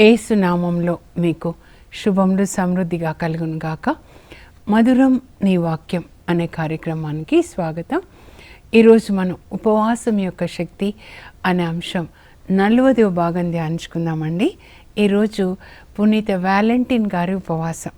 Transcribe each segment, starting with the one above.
ఏసునామంలో మీకు శుభములు సమృద్ధిగా కలుగును గాక. మధురం నీ వాక్యం అనే కార్యక్రమానికి స్వాగతం. ఈరోజు మనం ఉపవాసం యొక్క శక్తి అనే అంశం నలవదవ భాగం ధ్యానించుకుందామండి. ఈరోజు పునీత వ్యాలంటీన్ గారి ఉపవాసం.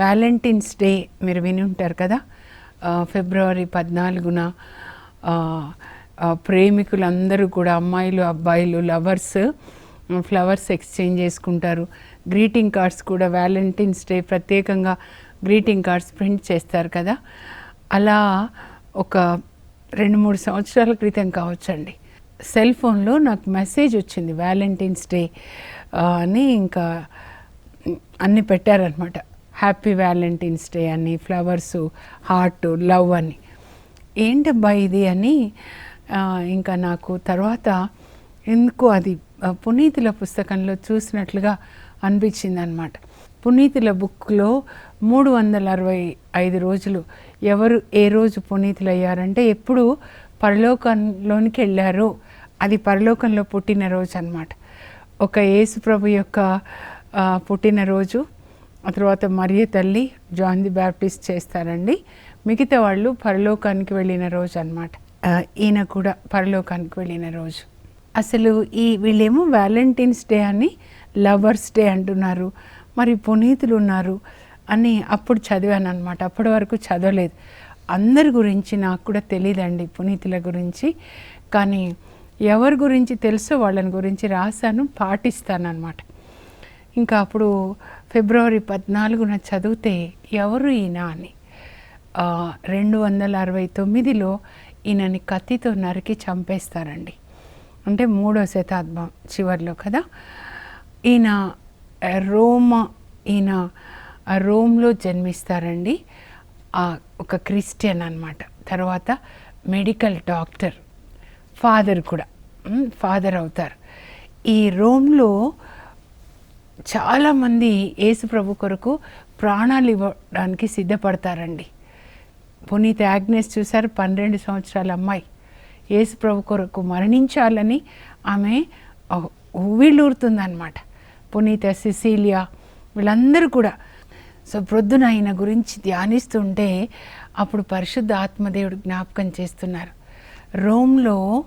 వ్యాలంటైన్స్ డే మీరు విని ఉంటారు కదా? ఫిబ్రవరి పద్నాలుగున ప్రేమికులు అందరూ ప్రేమికులందరూ కూడా అమ్మాయిలు అబ్బాయిలు లవర్స్ ఫ్లవర్స్ ఎక్స్చేంజ్ చేసుకుంటారు. గ్రీటింగ్ కార్డ్స్ కూడా వ్యాలంటైన్స్ డే ప్రత్యేకంగా గ్రీటింగ్ కార్డ్స్ ప్రింట్ చేస్తారు కదా? అలా ఒక రెండు మూడు సంవత్సరాల క్రితం కావచ్చండి. సెల్ ఫోన్లో నాకు మెసేజ్ వచ్చింది వ్యాలంటైన్స్ డే అని ఇంకా అన్నీ పెట్టారనమాట హ్యాపీ వ్యాలంటైన్స్ డే అని ఫ్లవర్స్ హార్ట్ లవ్ అని. ఏంటబ్బా ఇది అని ఇంకా నాకు తర్వాత ఎందుకు అది పునీతుల పుస్తకంలో చూసినట్లుగా అనిపించింది అనమాట పునీతుల బుక్లో మూడు వందల అరవై ఐదు రోజులు ఎవరు ఏ రోజు పునీతులు అయ్యారంటే ఎప్పుడు పరలోకంలోనికి వెళ్ళారు అది పరలోకంలో పుట్టినరోజు అనమాట ఒక యేసుప్రభు యొక్క పుట్టినరోజు ఆ తర్వాత మరియ తల్లి జాన్ ది బ్యాప్టిస్ట్ చేస్తారండి. మిగతా వాళ్ళు పరలోకానికి వెళ్ళిన రోజు అనమాట ఈయన కూడా పరలోకానికి వెళ్ళిన రోజు. అసలు ఈ వీళ్ళేమో వ్యాలంటైన్స్ డే అని లవర్స్ డే అంటున్నారు. మరి పునీతులు ఉన్నారు అని అప్పుడు చదివాను అనమాట అప్పటి వరకు చదవలేదు. అందరి గురించి నాకు కూడా తెలియదండి పునీతుల గురించి. కానీ ఎవరి గురించి తెలుసో వాళ్ళని గురించి రాశాను పాటిస్తాను అనమాట ఇంకా అప్పుడు ఫిబ్రవరి పద్నాలుగున చదివితే ఎవరు ఈయన అని రెండు వందల అరవై తొమ్మిదిలో ఈయనని కత్తితో నరికి చంపేస్తారండి. అంటే మూడో శతాబ్దం చివరిలో కదా? ఈయన రోమ ఈయన రోమ్లో జన్మిస్తారండి. ఆ, ఒక క్రిస్టియన్ అన్నమాట. తర్వాత మెడికల్ డాక్టర్ ఫాదర్ కూడా. ఫాదర్ అవుతారు. ఈ రోమ్లో చాలామంది యేసు ప్రభు కొరకు ప్రాణాలు ఇవ్వడానికి సిద్ధపడతారండి. పునీత యాగ్నెస్ చూశారు పన్నెండు సంవత్సరాల అమ్మాయి. యేసు ప్రభు కొరకు మరణించాలని ఆమె ఊవిళ్ళూరుతుందనమాట పునీత సిసీలియా వీళ్ళందరూ కూడా. సో ప్రొద్దున ఆయన గురించి ధ్యానిస్తుంటే అప్పుడు పరిశుద్ధ ఆత్మదేవుడు జ్ఞాపకం చేస్తున్నారు. రోమ్లో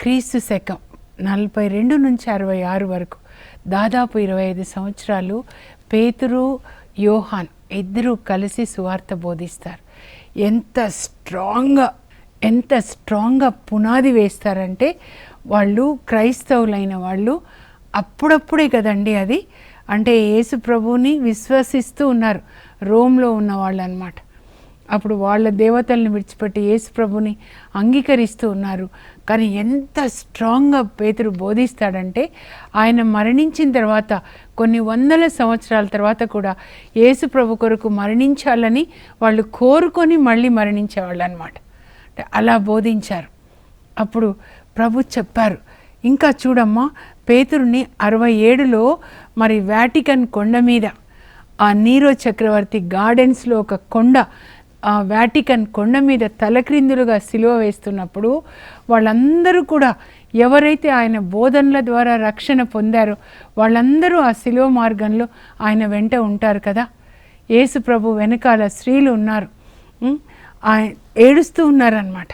క్రీస్తు శకం నలభై రెండు నుంచి అరవై ఆరు వరకు. దాదాపు ఇరవై ఐదు సంవత్సరాలు పేతురు యోహాన్ ఇద్దరూ కలిసి సువార్త బోధిస్తారు. ఎంత స్ట్రాంగ్గా ఎంత స్ట్రాంగ్గా పునాది వేస్తారంటే వాళ్ళు క్రైస్తవులైన వాళ్ళు అప్పుడప్పుడే కదండి అది. అంటే యేసు ప్రభువుని విశ్వసిస్తూ ఉన్నారు రోమ్లో ఉన్న వాళ్ళు అనమాట అప్పుడు వాళ్ళ దేవతల్ని విడిచిపెట్టి యేసు ప్రభుని అంగీకరిస్తూ ఉన్నారు. కానీ ఎంత స్ట్రాంగ్గా పేతురు బోధిస్తాడంటే ఆయన మరణించిన తర్వాత కొన్ని వందల సంవత్సరాల తర్వాత కూడా యేసు ప్రభు కొరకు మరణించాలని వాళ్ళు కోరుకొని మళ్ళీ మరణించేవాళ్ళు అనమాట అంటే అలా బోధించారు. అప్పుడు ప్రభు చెప్పారు ఇంకా చూడమ్మా పేతురుని అరవై ఏడులో మరి వాటికన్ కొండ మీద ఆ నీరో చక్రవర్తి గార్డెన్స్లో ఒక కొండ ఆ వాటికన్ కొండ మీద తలక్రిందులుగా సిలువ వేస్తున్నప్పుడు వాళ్ళందరూ కూడా ఎవరైతే ఆయన బోధనల ద్వారా రక్షణ పొందారో వాళ్ళందరూ ఆ సిలువ మార్గంలో ఆయన వెంట ఉంటారు కదా. యేసు ప్రభు వెనకాల స్త్రీలు ఉన్నారు. ఆయన ఏడుస్తూ ఉన్నారనమాట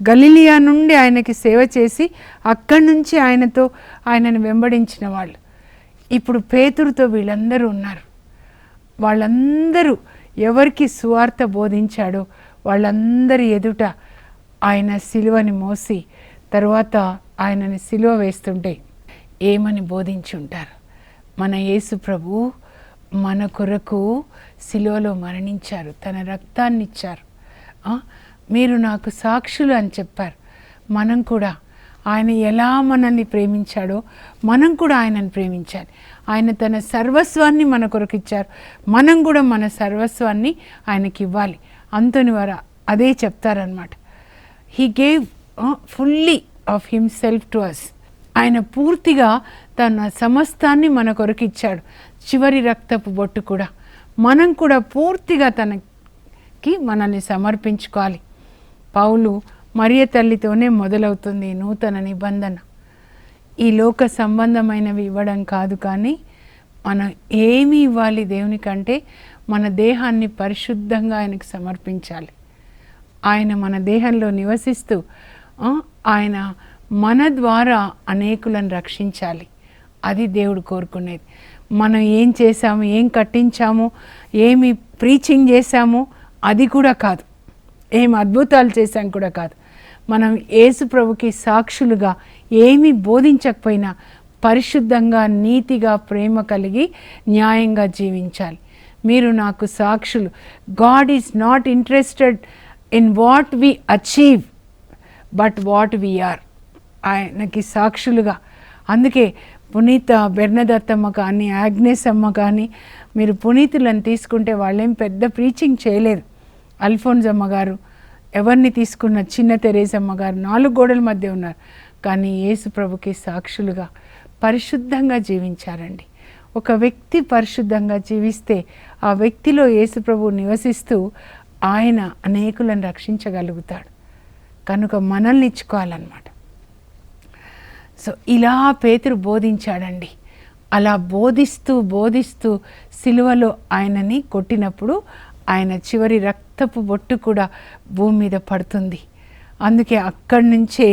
గలిలియా నుండి ఆయనకి సేవ చేసి అక్కడి నుంచి ఆయనతో ఆయనను వెంబడించిన వాళ్ళు. ఇప్పుడు పేతురుతో వీళ్ళందరూ ఉన్నారు. వాళ్ళందరూ ఎవరికి సువార్త బోధించాడో వాళ్ళందరి ఎదుట ఆయన సిలువని మోసి తర్వాత ఆయనని సిలువ వేస్తుంటే ఏమని బోధించి ఉంటారు మన యేసు ప్రభు మన కొరకు సిలువలో మరణించారు. తన రక్తాన్ని ఇచ్చారు మీరు నాకు సాక్షులు అని చెప్పారు. మనం కూడా ఆయన ఎలా మనల్ని ప్రేమించాడో మనం కూడా ఆయనను ప్రేమించాలి. ఆయన తన సర్వస్వాన్ని మన కొరకు ఇచ్చారు. మనం కూడా మన సర్వస్వాన్ని ఆయనకి ఇవ్వాలి. అంతని వారు అదే చెప్తారనమాట he gave fully of himself to us ఆయన పూర్తిగా తన సమస్తాన్ని మన కొరకు ఇచ్చాడు. చివరి రక్తపు బొట్టు కూడా. మనం కూడా పూర్తిగా తనకి మనల్ని సమర్పించుకోవాలి. పౌలు మరియ తల్లితోనే మొదలవుతుంది నూతన నిబంధన. ఈ లోక సంబంధమైనవి ఇవ్వడం కాదు కానీ మనం ఏమి ఇవ్వాలి దేవునికంటే మన దేహాన్ని పరిశుద్ధంగా ఆయనకు సమర్పించాలి. ఆయన మన దేహంలో నివసిస్తూ ఆయన మన ద్వారా అనేకులను రక్షించాలి. అది దేవుడు కోరుకునేది. మనం ఏం చేశాము ఏం కట్టించాము ఏమి ప్రీచింగ్ చేశాము అది కూడా కాదు. ఏం అద్భుతాలు చేశాం కూడా కాదు. మనం యేసు ప్రభుకి సాక్షులుగా ఏమీ బోధించకపోయినా పరిశుద్ధంగా నీతిగా ప్రేమ కలిగి న్యాయంగా జీవించాలి. మీరు నాకు సాక్షులు. God is not interested in what we achieve but what we are ఆయనకి సాక్షులుగా. అందుకే పునీత బెర్నదత్తమ్మ కానీ ఆగ్నేస్ అమ్మ కానీ మీరు పునీతులను తీసుకుంటే వాళ్ళేం పెద్ద ప్రీచింగ్ చేయలేదు. అల్ఫోన్స్ గారు ఎవరిని తీసుకున్న చిన్న తెరేసమ్మ గారు నాలుగు గోడల మధ్య ఉన్నారు. కానీ యేసు ప్రభుకి సాక్షులుగా పరిశుద్ధంగా జీవించారండి. ఒక వ్యక్తి పరిశుద్ధంగా జీవిస్తే ఆ వ్యక్తిలో యేసు ప్రభు నివసిస్తూ ఆయన అనేకులను రక్షించగలుగుతాడు. కనుక మనల్ని ఇచ్చుకోవాలన్నమాట. సో ఇలా పేతురు బోధించాడండి. అలా బోధిస్తూ బోధిస్తూ సిలువలో ఆయనని కొట్టినప్పుడు ఆయన చివరి రక్తపు బొట్టు కూడా భూమి మీద పడుతుంది. అందుకే అక్కడి నుంచే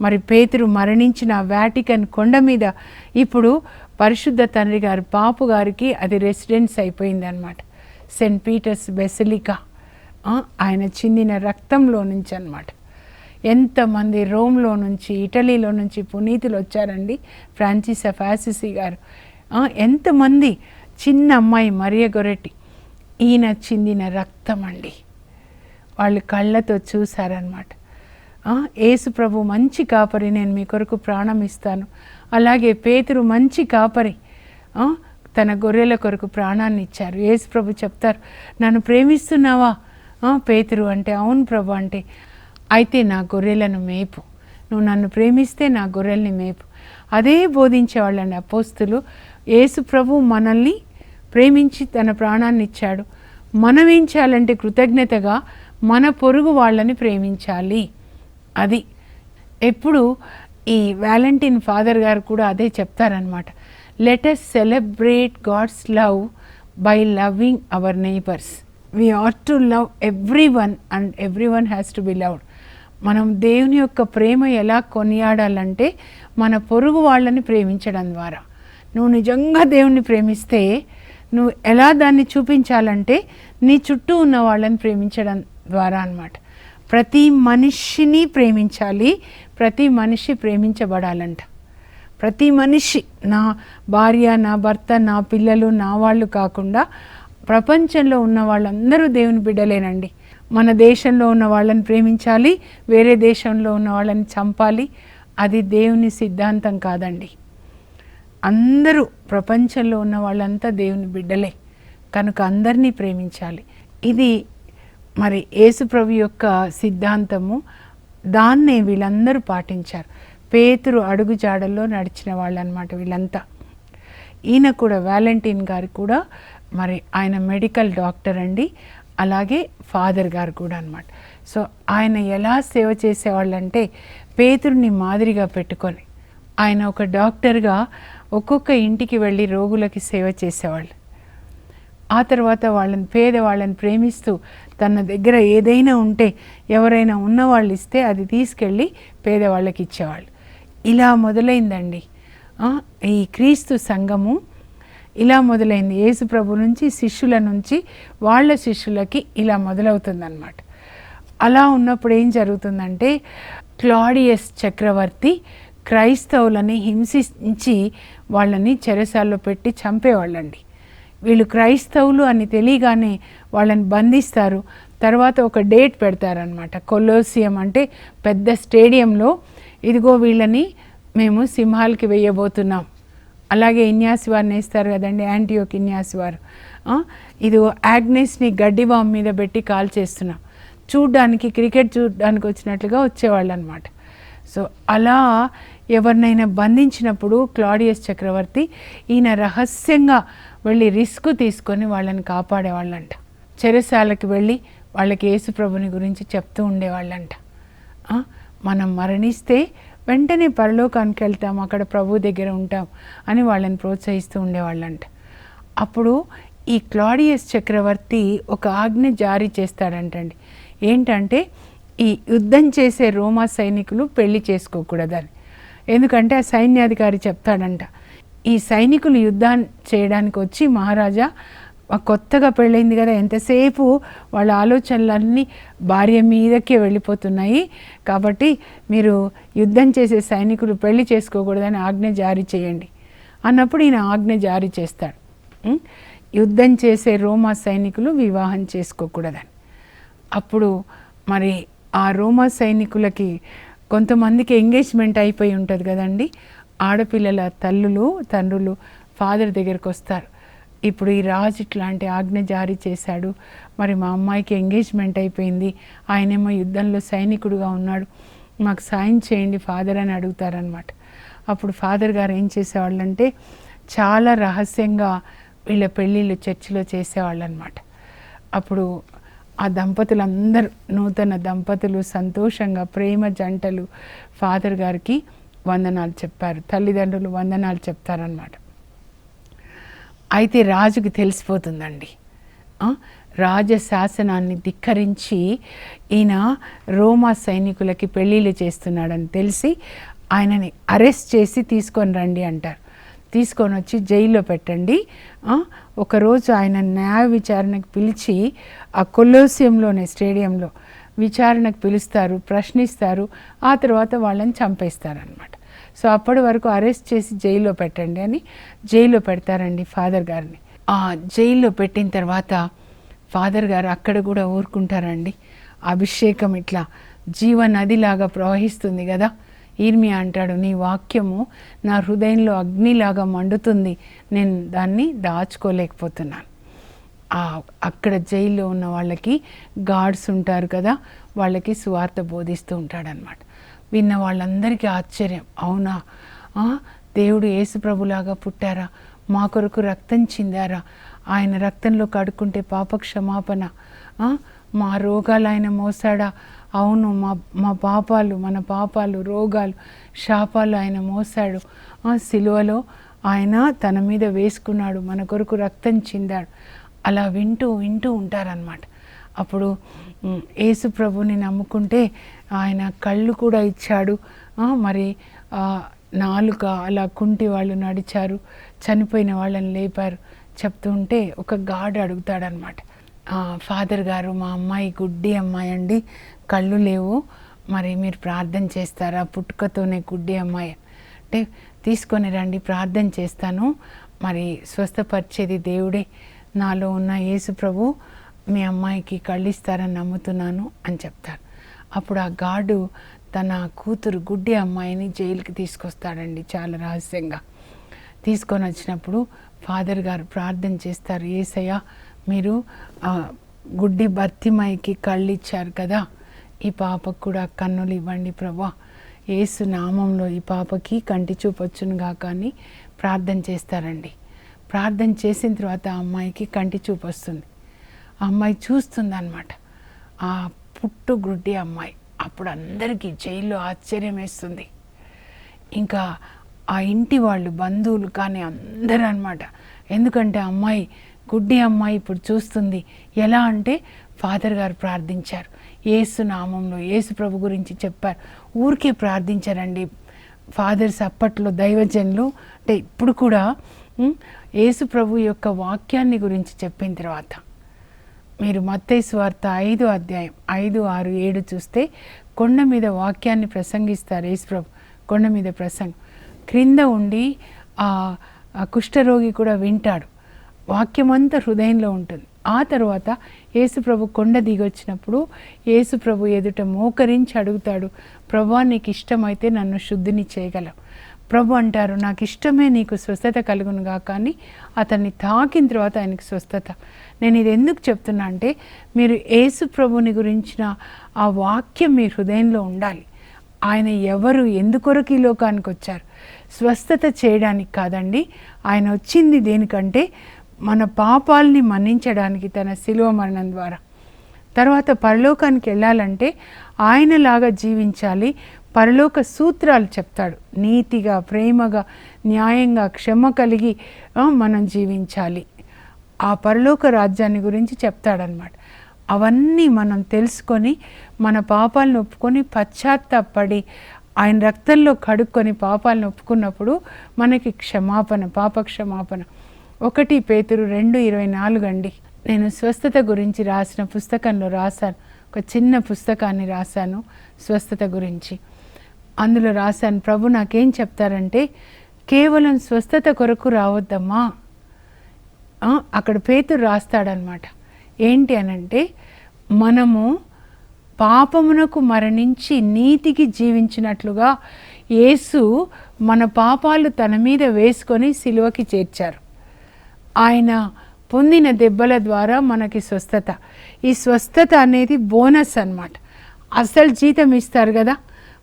మరి పేతురు మరణించిన వ్యాటికన్ కొండ మీద ఇప్పుడు పరిశుద్ధ తండ్రి గారు పాపు గారికి అది రెసిడెన్స్ అయిపోయింది అనమాట సెయింట్ పీటర్స్ బెసిలికా ఆయన చిందిన రక్తంలో నుంచి అన్నమాట ఎంతమంది రోమ్లో నుంచి ఇటలీలో నుంచి పునీతులు వచ్చారండి? ఫ్రాన్సిస్ ఆఫ్ ఆసిసి గారు ఎంతమంది చిన్న అమ్మాయి మరియ గొరెట్టి ఈయన చిందిన రక్తం అండి వాళ్ళు కళ్ళతో చూశారనమాట యేసు ప్రభు మంచి కాపరి నేను మీ కొరకు ప్రాణం ఇస్తాను. అలాగే పేతురు మంచి కాపరి తన గొర్రెల కొరకు ప్రాణాన్ని ఇచ్చారు. యేసు ప్రభు చెప్తారు నన్ను ప్రేమిస్తున్నావా? పేతురు అంటే అవును ప్రభు అంటే అయితే నా గొర్రెలను మేపు. నువ్వు నన్ను ప్రేమిస్తే నా గొర్రెల్ని మేపు. అదే బోధించేవాళ్ళండి అపోస్తులు. యేసు ప్రభు మనల్ని ప్రేమించి తన ప్రాణాన్ని ఇచ్చాడు. మనం ఏం చేయాలంటే కృతజ్ఞతగా మన పొరుగు వాళ్ళని ప్రేమించాలి. అది ఎప్పుడు ఈ వ్యాలంటీన్ ఫాదర్ గారు కూడా అదే చెప్తారనమాట let us celebrate God's love by loving our neighbours we are to love everyone and everyone has to be loved మనం దేవుని యొక్క ప్రేమ ఎలా కొనియాడాలంటే మన పొరుగు వాళ్ళని ప్రేమించడం ద్వారా. నువ్వు నిజంగా దేవుణ్ణి ప్రేమిస్తే నువ్వు ఎలా దాన్ని చూపించాలంటే నీ చుట్టూ ఉన్న వాళ్ళని ప్రేమించడం ద్వారా అన్నమాట. ప్రతి మనిషిని ప్రేమించాలి ప్రతి మనిషి ప్రేమించబడాలంట. ప్రతి మనిషి నా భార్య నా భర్త నా పిల్లలు నా వాళ్ళు కాకుండా ప్రపంచంలో ఉన్న వాళ్ళందరూ దేవుని బిడ్డలేనండి. మన దేశంలో ఉన్న వాళ్ళని ప్రేమించాలి వేరే దేశంలో ఉన్న వాళ్ళని చంపాలి అది దేవుని సిద్ధాంతం కాదండి. అందరూ ప్రపంచంలో ఉన్న వాళ్ళంతా దేవుని బిడ్డలే. కనుక అందరినీ ప్రేమించాలి. ఇది మరి యేసుప్రభు యొక్క సిద్ధాంతము దాన్నే వీళ్ళందరూ పాటించారు. పేతురు అడుగు జాడల్లో నడిచిన వాళ్ళు అనమాట వీళ్ళంతా. ఈయన కూడా వ్యాలంటీన్ గారు కూడా మరి ఆయన మెడికల్ డాక్టర్ అండి. అలాగే ఫాదర్ గారు కూడా అనమాట సో ఆయన ఎలా సేవ చేసేవాళ్ళంటే పేతుడిని మాదిరిగా పెట్టుకొని ఆయన ఒక డాక్టర్గా ఒక్కొక్క ఇంటికి వెళ్ళి రోగులకి సేవ చేసేవాళ్ళు. ఆ తర్వాత వాళ్ళని పేదవాళ్ళని ప్రేమిస్తూ తన దగ్గర ఏదైనా ఉంటే ఎవరైనా ఉన్నవాళ్ళు ఇస్తే అది తీసుకెళ్ళి పేదవాళ్ళకి ఇచ్చేవాళ్ళు. ఇలా మొదలైందండి. ఈ క్రీస్తు సంఘము ఇలా మొదలైంది. యేసుప్రభు నుంచి శిష్యుల నుంచి వాళ్ళ శిష్యులకి ఇలా మొదలవుతుందన్నమాట. అలా ఉన్నప్పుడు ఏం జరుగుతుందంటే క్లాడియస్ చక్రవర్తి క్రైస్తవులని హింసించి వాళ్ళని చెరసాల్లో పెట్టి చంపేవాళ్ళండి. వీళ్ళు క్రైస్తవులు అని తెలియగానే వాళ్ళని బంధిస్తారు. తర్వాత ఒక డేట్ పెడతారనమాట కొలోసియం అంటే పెద్ద స్టేడియంలో ఇదిగో వీళ్ళని మేము సింహాలకి వేయబోతున్నాం. అలాగే ఇన్యాసి వారిని వేస్తారు కదండి యాంటీయోక్ ఇన్యాసి వారు. ఇదిగో యాగ్నెస్ని గడ్డి మీద పెట్టి కాల్ చేస్తున్నాం. చూడ్డానికి క్రికెట్ చూడడానికి వచ్చినట్లుగా వచ్చేవాళ్ళు అనమాట సో అలా ఎవరినైనా బంధించినప్పుడు క్లాడియస్ చక్రవర్తి ఈయన రహస్యంగా వెళ్ళి రిస్క్ తీసుకొని వాళ్ళని కాపాడేవాళ్ళంట. చెరసాలకు వెళ్ళి వాళ్ళకి యేసుప్రభుని గురించి చెప్తూ ఉండేవాళ్ళంట. మనం మరణిస్తే వెంటనే పరలోకానికి వెళ్తాం అక్కడ ప్రభు దగ్గర ఉంటాం అని వాళ్ళని ప్రోత్సహిస్తూ ఉండేవాళ్ళంట. అప్పుడు ఈ క్లాడియస్ చక్రవర్తి ఒక ఆజ్ఞ జారీ చేస్తాడంటండి. ఏంటంటే ఈ యుద్ధం చేసే రోమా సైనికులు పెళ్ళి చేసుకోకూడదని. ఎందుకంటే ఆ సైన్యాధికారి చెప్తాడంట ఈ సైనికులు యుద్ధం చేయడానికి వచ్చి మహారాజా కొత్తగా పెళ్ళైంది కదా ఎంతసేపు వాళ్ళ ఆలోచనలన్నీ భార్య మీదకే వెళ్ళిపోతున్నాయి. కాబట్టి మీరు యుద్ధం చేసే సైనికులు పెళ్ళి చేసుకోకూడదని ఆజ్ఞ జారీ చేయండి. అన్నప్పుడు ఈయన ఆజ్ఞ జారీ చేస్తాడు. యుద్ధం చేసే రోమా సైనికులు వివాహం చేసుకోకూడదని. అప్పుడు మరి ఆ రోమా సైనికులకి కొంతమందికి ఎంగేజ్మెంట్ అయిపోయి ఉంటుంది కదండి. ఆడపిల్లల తల్లులు తండ్రులు ఫాదర్ దగ్గరికి వస్తారు. ఇప్పుడు ఈ రాజు ఇట్లాంటి ఆజ్ఞ జారీ చేశాడు. మరి మా అమ్మాయికి ఎంగేజ్మెంట్ అయిపోయింది. ఆయనేమో యుద్ధంలో సైనికుడుగా ఉన్నాడు. మాకు సాయం చేయండి ఫాదర్ అని అడుగుతారనమాట అప్పుడు ఫాదర్ గారు ఏం చేసేవాళ్ళంటే చాలా రహస్యంగా వీళ్ళ పెళ్ళిళ్ళు చర్చిలో చేసేవాళ్ళు అనమాట అప్పుడు ఆ దంపతులందరూ నూతన దంపతులు సంతోషంగా ప్రేమ జంటలు ఫాదర్ గారికి వందనాలు చెప్పారు. తల్లిదండ్రులు వందనాలు చెప్తారనమాట అయితే రాజుకి తెలిసిపోతుందండి. రాజశాసనాన్ని రాజ శాసనాన్ని ధిక్కరించి ఈయన రోమా సైనికులకి పెళ్ళిళ్ళు చేస్తున్నాడని తెలిసి ఆయనని అరెస్ట్ చేసి తీసుకొని రండి అంటారు. తీసుకొని వచ్చి జైల్లో పెట్టండి. ఒకరోజు ఆయన న్యాయ విచారణకు పిలిచి ఆ కొలోసియంలోనే స్టేడియంలో విచారణకు పిలుస్తారు ప్రశ్నిస్తారు ఆ తర్వాత వాళ్ళని చంపేస్తారనమాట సో అప్పటి వరకు అరెస్ట్ చేసి జైల్లో పెట్టండి అని జైల్లో పెడతారండి ఫాదర్ గారిని. ఆ జైల్లో పెట్టిన తర్వాత ఫాదర్ గారు అక్కడ కూడా ఊరుకుంటారండి. అభిషేకం ఇట్లా జీవనదిలాగా ప్రవహిస్తుంది కదా. ఈర్మియా అంటాడు నీ వాక్యము నా హృదయంలో అగ్నిలాగా మండుతుంది. నేను దాన్ని దాచుకోలేకపోతున్నాను. అక్కడ జైల్లో ఉన్న వాళ్ళకి గార్డ్స్ ఉంటారు కదా వాళ్ళకి సువార్త బోధిస్తూ ఉంటాడనమాట విన్న వాళ్ళందరికీ ఆశ్చర్యం. అవునా? దేవుడు యేసుప్రభులాగా పుట్టారా? మా కొరకు రక్తం చిందారా? ఆయన రక్తంలో కడుక్కుంటే పాప క్షమాపణ మా రోగాలు ఆయన మోసాడా? అవును మా మా పాపాలు మన పాపాలు రోగాలు శాపాలు ఆయన మోసాడు. సిలువలో ఆయన తన మీద వేసుకున్నాడు మన కొరకు రక్తం చిందాడు. అలా వింటూ వింటూ ఉంటారనమాట అప్పుడు యేసు ప్రభుని నమ్ముకుంటే ఆయన కళ్ళు కూడా ఇచ్చాడు. మరి నాలుక అలా కుంటి వాళ్ళు నడిచారు. చనిపోయిన వాళ్ళని లేపారు. చెప్తూ ఉంటే ఒక గాడ్ అడుగుతాడనమాట ఫాదర్ గారు మా అమ్మాయి గుడ్డి అమ్మాయి అండి. కళ్ళు లేవు. మరి మీరు ప్రార్థన చేస్తారా? పుట్టుకతోనే గుడ్డి అమ్మాయి. అంటే తీసుకొని రండి ప్రార్థన చేస్తాను. మరి స్వస్థపరిచేది దేవుడే. నాలో ఉన్న యేసు ప్రభు మీ అమ్మాయికి కళ్ళు ఇస్తారని నమ్ముతున్నాను అని చెప్తాను అప్పుడు ఆ గాడు తన కూతురు గుడ్డి అమ్మాయిని జైలుకి తీసుకొస్తాడండి చాలా రహస్యంగా. తీసుకొని వచ్చినప్పుడు ఫాదర్ గారు ప్రార్థన చేస్తారు ఏసయ్య మీరు గుడ్డి భర్తిమాయికి కళ్ళు ఇచ్చారు కదా ఈ పాపకు కూడా కన్నులు ఇవ్వండి ప్రభా. ఏసు నామంలో ఈ పాపకి కంటి చూపొచ్చును గాక అని ప్రార్థన చేస్తారండి. ప్రార్థన చేసిన తర్వాత ఆ అమ్మాయికి కంటి చూపు వస్తుంది ఆ అమ్మాయి చూస్తుంది అనమాట ఆ పుట్టు గుడ్డి అమ్మాయి. అప్పుడు అందరికీ జైల్లో ఆశ్చర్యం వేస్తుంది. ఇంకా ఆ ఇంటి వాళ్ళు బంధువులు కానీ అందరూ అనమాట ఎందుకంటే అమ్మాయి గుడ్డి అమ్మాయి ఇప్పుడు చూస్తుంది. ఎలా అంటే ఫాదర్ గారు ప్రార్థించారు. ఏసు నామంలో ఏసు ప్రభు గురించి చెప్పారు. ఊరికే ప్రార్థించారండి. ఫాదర్స్ అప్పట్లో దైవజనులు అంటే ఇప్పుడు కూడా ఏసు యేసు ప్రభు యొక్క వాక్యాన్ని గురించి చెప్పిన తర్వాత. మీరు మత్తయి వార్త ఐదు అధ్యాయం ఐదు ఆరు ఏడు చూస్తే కొండ మీద వాక్యాన్ని ప్రసంగిస్తారు యేసుప్రభు. కొండ మీద ప్రసంగం. క్రింద ఉండి ఆ ఆ కుష్ఠరోగి కూడా వింటాడు. వాక్యమంతా హృదయంలో ఉంటుంది. ఆ తర్వాత యేసుప్రభు కొండ దిగొచ్చినప్పుడు యేసుప్రభు ఎదుట మోకరించి అడుగుతాడు ప్రభా నీకు ఇష్టమైతే నన్ను శుద్ధిని చేయగలవు. ప్రభు అంటారు నాకు ఇష్టమే నీకు స్వస్థత కలుగునుగా కానీ అతన్ని తాకిన తర్వాత ఆయనకి స్వస్థత. నేను ఇది ఎందుకు చెప్తున్నా అంటే మీరు యేసు ప్రభుని గురించిన ఆ వాక్యం మీ హృదయంలో ఉండాలి. ఆయన ఎవరు ఎందుకొరకు ఈ లోకానికి వచ్చారు? స్వస్థత చేయడానికి కాదండి ఆయన వచ్చింది దేనికంటే మన పాపాల్ని మన్నించడానికి తన శిలువ మరణం ద్వారా. తర్వాత పరలోకానికి వెళ్ళాలంటే ఆయనలాగా జీవించాలి పరలోక సూత్రాలు చెప్తాడు. నీతిగా ప్రేమగా న్యాయంగా క్షమ కలిగి మనం జీవించాలి. ఆ పరలోక రాజ్యాన్ని గురించి చెప్తాడనమాట అవన్నీ మనం తెలుసుకొని మన పాపాలను ఒప్పుకొని పశ్చాత్తాపడి ఆయన రక్తంలో కడుక్కొని పాపాలను ఒప్పుకున్నప్పుడు మనకి క్షమాపణ పాప క్షమాపణ ఒకటి పేతురు రెండు ఇరవై నాలుగు అండి. నేను స్వస్థత గురించి రాసిన పుస్తకంలో రాశాను. ఒక చిన్న పుస్తకాన్ని రాశాను స్వస్థత గురించి. అందులో రాశాను ప్రభు నాకేం చెప్తారంటే కేవలం స్వస్థత కొరకు రావద్దమ్మా. అక్కడ పేతురు రాస్తాడనమాట. ఏంటి అనంటే మనము పాపమునకు మరణించి నీతికి జీవించినట్లుగా యేసు మన పాపాలు తన మీద వేసుకొని సిలువకి చేర్చారు. ఆయన పొందిన దెబ్బల ద్వారా మనకి స్వస్థత. ఈ స్వస్థత అనేది బోనస్ అనమాట అసలు జీతం ఇస్తారు కదా.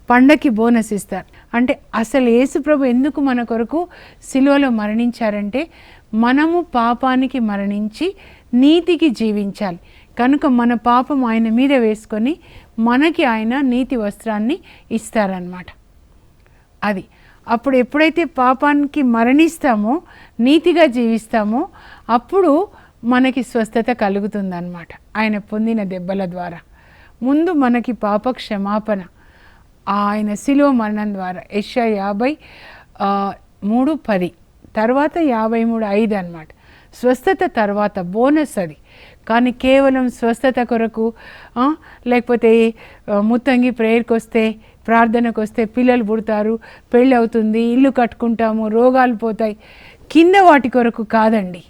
పండకి బోనస్ ఇస్తారు. అంటే అసలు యేసుప్రభు ఎందుకు మన కొరకు సిలువలో మరణించారంటే మనము పాపానికి మరణించి నీతికి జీవించాలి. కనుక మన పాపం ఆయన మీద వేసుకొని మనకి ఆయన నీతి వస్త్రాన్ని ఇస్తారనమాట అది. అప్పుడు ఎప్పుడైతే పాపానికి మరణిస్తామో నీతిగా జీవిస్తామో అప్పుడు మనకి స్వస్థత కలుగుతుందన్నమాట. ఆయన పొందిన దెబ్బల ద్వారా. ముందు మనకి పాప క్షమాపణ ఆయన శిలువ మరణం ద్వారా యశ యాభై మూడు పది తర్వాత యాభై మూడు ఐదు అనమాట స్వస్థత తర్వాత బోనస్ అది. కానీ కేవలం స్వస్థత కొరకు లేకపోతే ముత్తంగి ప్రేయర్కి వస్తే ప్రార్థనకు వస్తే పిల్లలు పుడతారు పెళ్ళి అవుతుంది ఇల్లు కట్టుకుంటాము రోగాలు పోతాయి. కింద వాటి కొరకు కాదండి.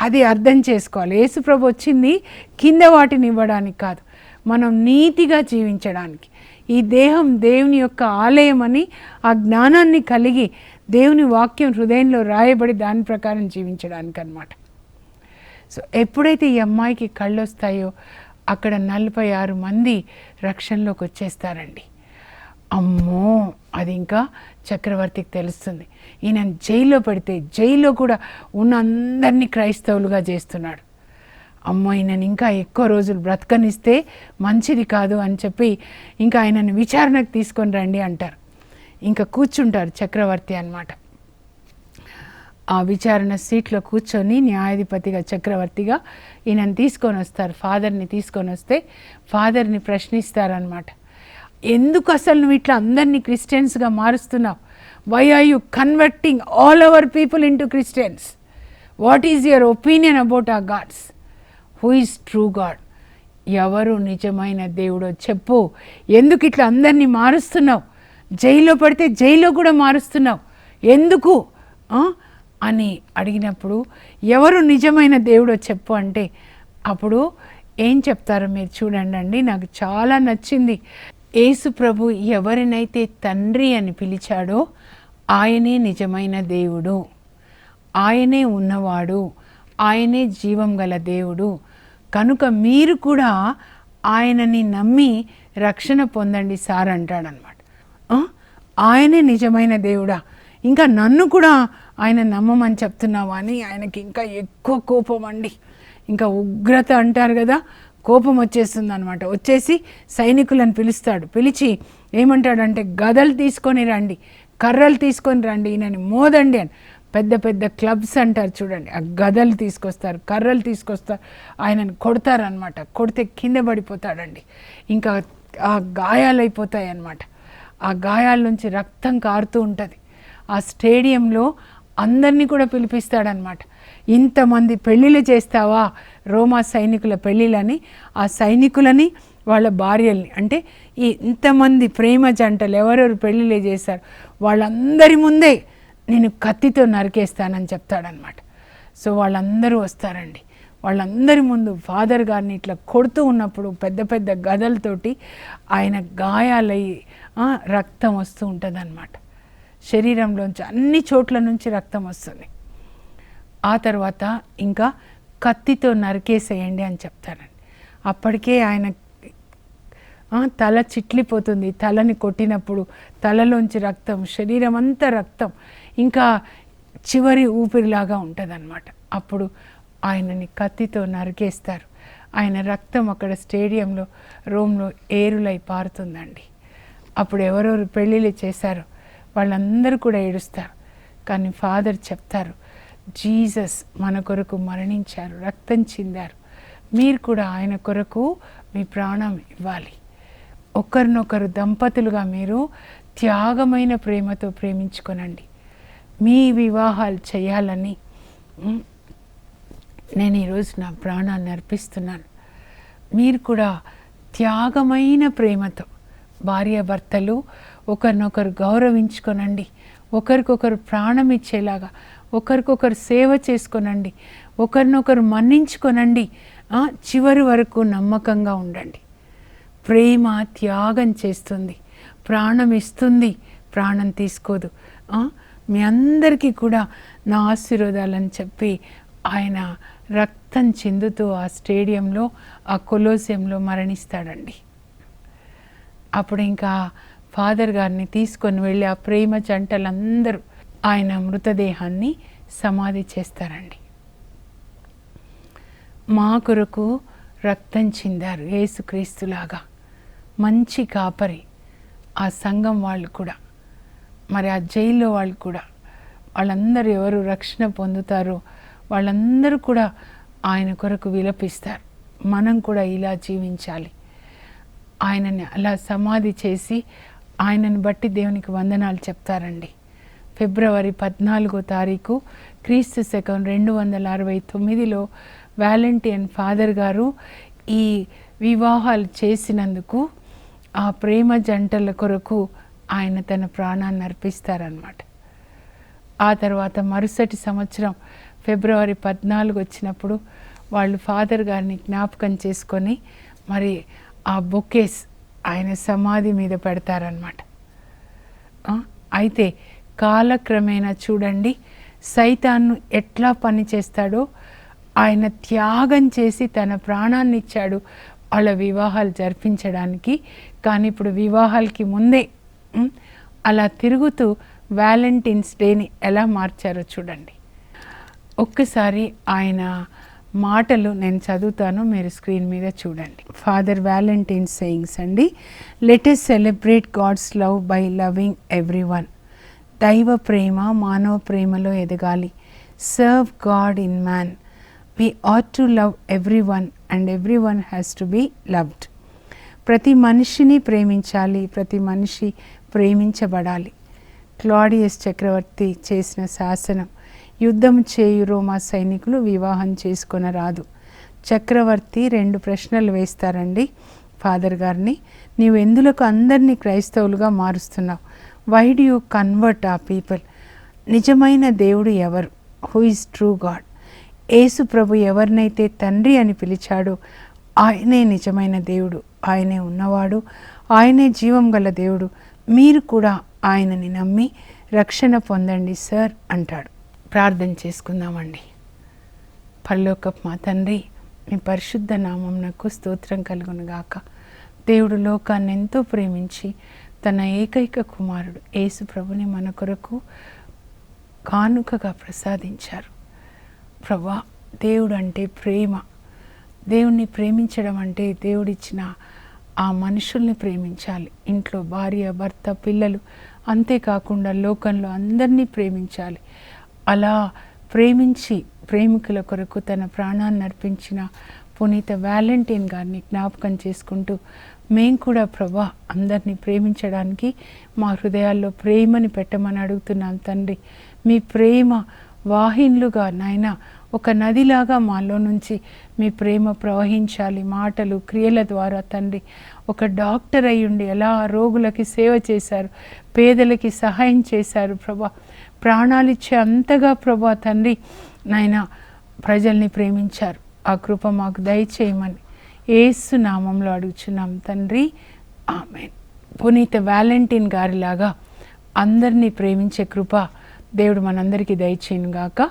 అది అర్థం చేసుకోవాలి. యేసుప్రభు వచ్చింది కింద వాటిని ఇవ్వడానికి కాదు. మనం నీతిగా జీవించడానికి. ఈ దేహం దేవుని యొక్క ఆలయం అని ఆ జ్ఞానాన్ని కలిగి దేవుని వాక్యం హృదయంలో రాయబడి దాని ప్రకారం జీవించడానికి అనమాట సో ఎప్పుడైతే ఈ అమ్మాయికి కళ్ళు వస్తాయో అక్కడ నలభై ఆరు మంది రక్షణలోకి వచ్చేస్తారండి. అమ్మో! అది ఇంకా చక్రవర్తికి తెలుస్తుంది. ఈయన జైల్లో పెడితే జైల్లో కూడా ఉన్న అందరినీ క్రైస్తవులుగా చేస్తున్నాడు. అమ్మో ఆయనను ఇంకా ఎక్కువ రోజులు బ్రతకనిస్తే మంచిది కాదు అని చెప్పి ఇంకా ఆయనను విచారణకు తీసుకొని రండి అంటారు. ఇంకా కూర్చుంటారు చక్రవర్తి అన్నమాట. ఆ విచారణ సీట్లో కూర్చొని న్యాయాధిపతిగా చక్రవర్తిగా ఈయనని తీసుకొని వస్తారు ఫాదర్ని తీసుకొని వస్తే ఫాదర్ని ప్రశ్నిస్తారనమాట ఎందుకు అసలు నువ్వు ఇట్లా అందరినీ క్రిస్టియన్స్గా మారుస్తున్నావు? Why are you converting all our people into Christians what is your opinion about a gods who is true God ఎవరు నిజమైన దేవుడో చెప్పు. ఎందుకు ఇట్లా అందరినీ మారుస్తున్నావు? జైల్లో పడితే జైల్లో కూడా మారుస్తున్నావు. ఎందుకు? అని అడిగినప్పుడు ఎవరు నిజమైన దేవుడో చెప్పు అంటే అప్పుడు ఏం చెప్తారో మీరు చూడండి అండి. నాకు చాలా నచ్చింది. యేసు ప్రభు ఎవరినైతే తండ్రి అని పిలిచాడో ఆయనే నిజమైన దేవుడు. ఆయనే ఉన్నవాడు. ఆయనే జీవం గల దేవుడు. కనుక మీరు కూడా ఆయనని నమ్మి రక్షణ పొందండి సార్ అంటాడనమాట. ఆయనే నిజమైన దేవుడా? ఇంకా నన్ను కూడా ఆయన నమ్మమని చెప్తున్నావా అని ఆయనకి ఇంకా ఎక్కువ కోపం అండి. ఇంకా ఉగ్రత అంటారు కదా కోపం వచ్చేస్తుంది అనమాట వచ్చేసి సైనికులను పిలుస్తాడు. పిలిచి ఏమంటాడంటే గదలు తీసుకొని రండి కర్రలు తీసుకొని రండి ఈయనని మోదండి అని. పెద్ద పెద్ద క్లబ్స్ అంటారు చూడండి. ఆ గదలు తీసుకొస్తారు కర్రలు తీసుకొస్తారు ఆయనను కొడతారనమాట కొడితే కింద పడిపోతాడండి. ఇంకా ఆ గాయాలైపోతాయి అన్నమాట ఆ గాయాల నుంచి రక్తం కారుతూ ఉంటుంది. ఆ స్టేడియంలో అందరినీ కూడా పిలిపిస్తాడనమాట ఇంతమంది పెళ్ళిళ్ళు చేస్తావా? రోమా సైనికుల పెళ్ళిళ్ళని ఆ సైనికులని వాళ్ళ భార్యల్ని. అంటే ఈ ఇంతమంది ప్రేమ జంటలు ఎవరెవరు పెళ్ళిళ్ళు చేశారు? వాళ్ళందరి ముందే నేను కత్తితో నరికేస్తానని చెప్తాడనమాట సో వాళ్ళందరూ వస్తారండి. వాళ్ళందరి ముందు ఫాదర్ గారిని ఇట్లా కొడుతూ ఉన్నప్పుడు పెద్ద పెద్ద గదలతోటి ఆయన గాయాలయ్యి రక్తం వస్తూ ఉంటుంది శరీరంలోంచి అన్ని చోట్ల నుంచి రక్తం వస్తుంది. ఆ తర్వాత ఇంకా కత్తితో నరికేసేయండి అని చెప్తారండి. అప్పటికే ఆయన తల చిట్లిపోతుంది. తలని కొట్టినప్పుడు తలలోంచి రక్తం శరీరం అంతా రక్తం ఇంకా చివరి ఊపిరిలాగా ఉంటుందన్నమాట. అప్పుడు ఆయనని కత్తితో నరికేస్తారు. ఆయన రక్తం అక్కడ స్టేడియంలో రోమ్లో ఏరులై పారుతుందండి. అప్పుడు ఎవరెవరు పెళ్ళిళ్ళు చేశారో వాళ్ళందరూ కూడా ఏడుస్తారు. కానీ ఫాదర్ చెప్తారు జీసస్ మన కొరకు మరణించారు రక్తం చిందారు. మీరు కూడా ఆయన కొరకు మీ ప్రాణం ఇవ్వాలి. ఒకరినొకరు దంపతులుగా మీరు త్యాగమైన ప్రేమతో ప్రేమించుకొనండి. మీ వివాహాలు చేయాలని నేను ఈరోజు నా ప్రాణాన్ని అర్పిస్తున్నాను. మీరు కూడా త్యాగమైన ప్రేమతో భార్యాభర్తలు ఒకరినొకరు గౌరవించుకొనండి. ఒకరికొకరు ప్రాణం ఇచ్చేలాగా ఒకరికొకరు సేవ చేసుకొనండి. ఒకరినొకరు మన్నించుకొనండి. చివరి వరకు నమ్మకంగా ఉండండి. ప్రేమ త్యాగం చేస్తుంది. ప్రాణం ఇస్తుంది. ప్రాణం తీసుకోదు. మీ అందరికీ కూడా నా ఆశీర్వాదాలని చెప్పి ఆయన రక్తం చెందుతూ ఆ స్టేడియంలో ఆ కొలోసియంలో మరణిస్తాడండి. అప్పుడు ఇంకా ఫాదర్ గారిని తీసుకొని వెళ్ళి ఆ ప్రేమ జంటలందరూ ఆయన మృతదేహాన్ని సమాధి చేస్తారండి. మా కొరకు రక్తం చిందారు యేసుక్రీస్తులాగా. మంచి కాపరి. ఆ సంఘం వాళ్ళు కూడా. మరి ఆ జైల్లో వాళ్ళు కూడా వాళ్ళందరూ ఎవరు రక్షణ పొందుతారో వాళ్ళందరూ కూడా ఆయన కొరకు విలపిస్తారు. మనం కూడా ఇలా జీవించాలి. ఆయనని అలా సమాధి చేసి ఆయనను బట్టి దేవునికి వందనాలు చెప్తారండి. ఫిబ్రవరి పద్నాలుగో తారీఖు క్రీస్తు శకం రెండు వందల అరవై తొమ్మిదిలో వ్యాలంటీన్ ఫాదర్ గారు ఈ వివాహాలు చేసినందుకు ఆ ప్రేమ జంటల కొరకు ఆయన తన ప్రాణాన్ని అర్పిస్తారనమాట ఆ తర్వాత మరుసటి సంవత్సరం ఫిబ్రవరి పద్నాలుగు వచ్చినప్పుడు వాళ్ళు ఫాదర్ గారిని జ్ఞాపకం చేసుకొని మరి ఆ బొకేస్ ఆయన సమాధి మీద పెడతారనమాట అయితే కాలక్రమేణా చూడండి సైతాన్ను ఎట్లా పనిచేస్తాడో ఆయన త్యాగం చేసి తన ప్రాణాన్ని ఇచ్చాడు వాళ్ళ వివాహాలు జరిపించడానికి కానీ ఇప్పుడు వివాహాలకి ముందే అలా తిరుగుతూ వ్యాలంటైన్స్ డేని ఎలా మార్చారో చూడండి. ఒక్కసారి ఆయన మాటలు నేను చదువుతాను మీరు స్క్రీన్ మీద చూడండి. ఫాదర్ వ్యాలంటైన్ సెయింగ్స్ అండి let us celebrate God's love by loving everyone దైవ ప్రేమ మానవ ప్రేమలో ఎదగాలి. Serve God in man we ought to love everyone and everyone has to be loved ప్రతి మనిషిని ప్రేమించాలి ప్రతి మనిషి ప్రేమించబడాలి. క్లాడియస్ చక్రవర్తి చేసిన శాసనం యుద్ధం చేయు రోమా సైనికులు వివాహం చేసుకొనరాదు. చక్రవర్తి రెండు ప్రశ్నలు వేస్తారండి ఫాదర్ గారిని. నీవు ఎందులకు అందరినీ క్రైస్తవులుగా మారుస్తున్నావు? Why do you convert a people? నిజమైన దేవుడు ఎవరు? Who is true God? యేసు ప్రభు ఎవరినైతే తండ్రి అని పిలిచాడో ఆయనే నిజమైన దేవుడు. ఆయనే ఉన్నవాడు. ఆయనే జీవం గల దేవుడు. మీరు కూడా ఆయనని నమ్మి రక్షణ పొందండి సార్ అంటాడు. ప్రార్థన చేసుకుందామండి. పరలోకపు మా తండ్రి మీ పరిశుద్ధ నామం నాకు స్తోత్రం కలుగునుగాక. దేవుడు లోకాన్ని ఎంతో ప్రేమించి తన ఏకైక కుమారుడు యేసు ప్రభుని మన కొరకు కానుకగా ప్రసాదించారు. ప్రభా దేవుడు అంటే ప్రేమ. దేవుణ్ణి ప్రేమించడం అంటే దేవుడిచ్చిన ఆ మనుషుల్ని ప్రేమించాలి. ఇంట్లో భార్య భర్త పిల్లలు అంతేకాకుండా లోకంలో అందరినీ ప్రేమించాలి. అలా ప్రేమించి ప్రేమికుల కొరకు తన ప్రాణాన్ని అర్పించిన పునీత వ్యాలంటైన్ గారిని జ్ఞాపకం చేసుకుంటూ మేము కూడా ప్రభా అందరినీ ప్రేమించడానికి మా హృదయాల్లో ప్రేమని పెట్టమని అడుగుతున్నాం తండ్రి. మీ ప్రేమ వాహిన్లుగా నాయన ఒక నదిలాగా మాలో నుంచి మీ ప్రేమ ప్రవహించాలి. మాటలు క్రియల ద్వారా తండ్రి ఒక డాక్టర్ అయ్యుండి ఎలా రోగులకి సేవ చేశారు పేదలకి సహాయం చేశారు ప్రభా. ప్రాణాలిచ్చే అంతగా ప్రభా తండ్రి నాయన ప్రజల్ని ప్రేమించారు. ఆ కృప మాకు దయచేయమని ఏసు నామంలో అడుగుచున్నాం తండ్రి. ఆమె పునీత వ్యాలంటీన్ గారిలాగా అందరినీ ప్రేమించే కృప దేవుడు మనందరికీ దయచేయను గాక